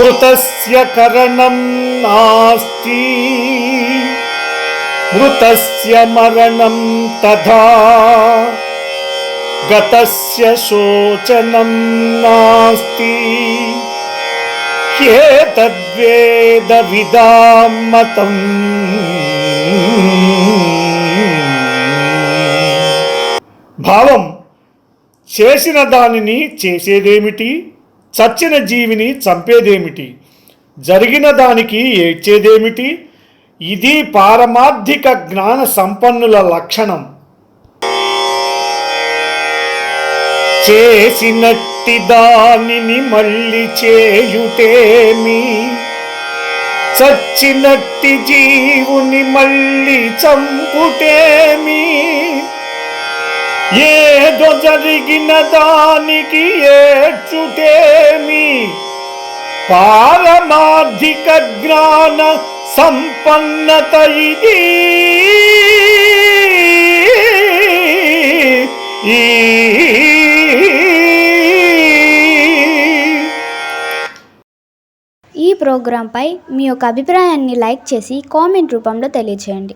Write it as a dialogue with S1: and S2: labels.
S1: కృతస్య కరణం నాస్తి మృతస్య మరణం తథా గతస్య శోచనం నాస్తి హ్యేతద్వేద విదామతం భావం చేసిన దానిని చేసేదేమిటి? చచ్చిన జీవిని చంపేదేమిటి? జరిగిన దానికి ఏడ్చేదేమిటి? ఇది పారమార్థిక జ్ఞాన సంపన్నుల లక్షణం. చేసినట్టి దానిని మళ్ళీ చేయుటేమి? చచ్చినట్టి జీవుని మళ్ళీ చంపుటేమి? ఏదో జరిగిన దానికి ఏడ్చుటేమి? పారమార్థిక జ్ఞాన సంపన్నత ఇది.
S2: ఈ ప్రోగ్రాంపై మీ యొక్క అభిప్రాయాన్ని లైక్ చేసి కామెంట్ రూపంలో తెలియచేయండి.